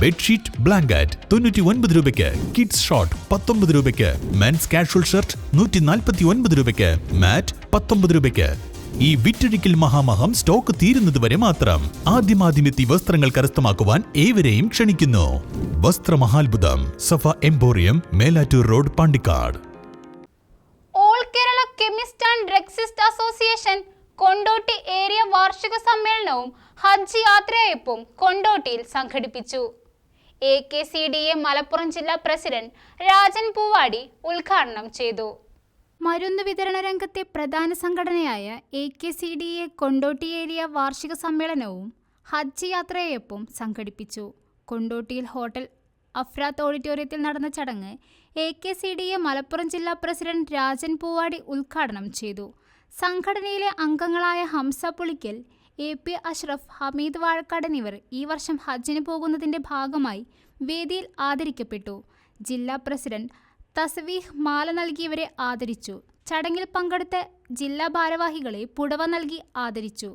Bedsheet blanket തൊണ്ണൂറ്റി ഒൻപത് രൂപയ്ക്ക് കിഡ്സ് ഷോർട്ട് പത്തൊമ്പത് രൂപയ്ക്ക് മെൻസ് കാഷ്വൽ ഷർട്ട് നൂറ്റി നാൽപ്പത്തി ഒൻപത് രൂപയ്ക്ക് മാറ്റ് പത്തൊമ്പത് രൂപയ്ക്ക്. ഈ വിറ്റഴിക്കൽ മഹാമഹം സ്റ്റോക്ക് തീരുന്നതുവരെ മാത്രം ആദ്യമാദ്യമെത്തി വസ്ത്രങ്ങൾ കരസ്ഥമാക്കുവാൻ ഏവരെയും ക്ഷണിക്കുന്നു. വസ്ത്രമഹാത്ഭുതം Safa emporium Melattur road Pandikkad. All Kerala chemist and druggist association Kondotty area വാർഷിക സമ്മേളനവും ഹജ്ജ് യാത്രയയപ്പും കൊണ്ടോട്ടിയിൽ സംഘടിപ്പിച്ചു. A K C D A Malappuram ജില്ലാ പ്രസിഡന്റ് രാജൻ പൂവാടി ഉദ്ഘാടനം ചെയ്തു. മരുന്ന് വിതരണ രംഗത്തെ പ്രധാന സംഘടനയായ A K C D A Kondotty area വാർഷിക സമ്മേളനവും ഹജ്ജ് യാത്രയയപ്പും സംഘടിപ്പിച്ചു. കൊണ്ടോട്ടിയിൽ ഹോട്ടൽ അഫ്രാത്ത് ഓഡിറ്റോറിയത്തിൽ നടന്ന ചടങ്ങ് A K C D A Malappuram ജില്ലാ പ്രസിഡന്റ് രാജൻ പൂവാടി ഉദ്ഘാടനം ചെയ്തു. സംഘടനയിലെ അംഗങ്ങളായ ഹംസ പുളിക്കൽ എ പി അഷ്റഫ് ഹമീദ് വാഴക്കാട് എന്നിവർ ഈ വർഷം ഹജ്ജിന് പോകുന്നതിന്റെ ഭാഗമായി വേദിയിൽ ആദരിക്കപ്പെട്ടു. ജില്ലാ പ്രസിഡന്റ് തസ്വീഹ് മാല നൽകിയവരെ ആദരിച്ചു. ചടങ്ങിൽ പങ്കെടുത്ത ജില്ലാ ഭാരവാഹികളെ പുടവ നൽകി ആദരിച്ചു.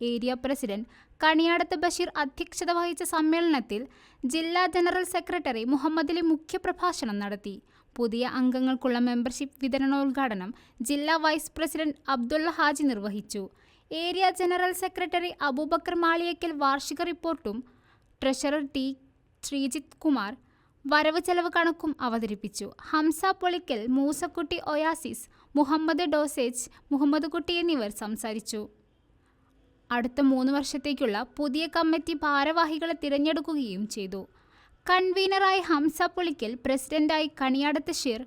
ഏരിയ പ്രസിഡന്റ് കണിയാടത്ത് ബഷീർ അധ്യക്ഷത വഹിച്ച സമ്മേളനത്തിൽ ജില്ലാ ജനറൽ സെക്രട്ടറി മുഹമ്മദിലെ മുഖ്യപ്രഭാഷണം നടത്തി. പുതിയ അംഗങ്ങൾക്കുള്ള മെമ്പർഷിപ്പ് വിതരണോദ്ഘാടനം ജില്ലാ വൈസ് പ്രസിഡന്റ് അബ്ദുള്ള ഹാജി നിർവഹിച്ചു. Area general secretary Abubakar Maliyakkal വാർഷിക റിപ്പോർട്ടും ട്രഷറർ ടി ശ്രീജിത് കുമാർ വരവ് ചെലവ് കണക്കും അവതരിപ്പിച്ചു. ഹംസ പൊളിക്കൽ മൂസക്കുട്ടി ഒയാസിസ് മുഹമ്മദ് ഡോസേജ് മുഹമ്മദ് കുട്ടി എന്നിവർ സംസാരിച്ചു. അടുത്ത മൂന്ന് വർഷത്തേക്കുള്ള പുതിയ കമ്മിറ്റി ഭാരവാഹികളെ തിരഞ്ഞെടുക്കുകയും ചെയ്തു. കൺവീനറായി ഹംസ പൊളിക്കൽ പ്രസിഡന്റായി കണിയാടത്ത് ഷീർ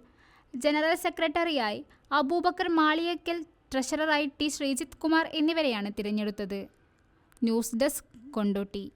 ജനറൽ സെക്രട്ടറിയായി അബൂബക്കർ മാളിയക്കൽ ട്രഷററായി ടി ശ്രീജിത്ത് കുമാർ എന്നിവരെയാണ് തിരഞ്ഞെടുത്തത്. News desk Kondotty.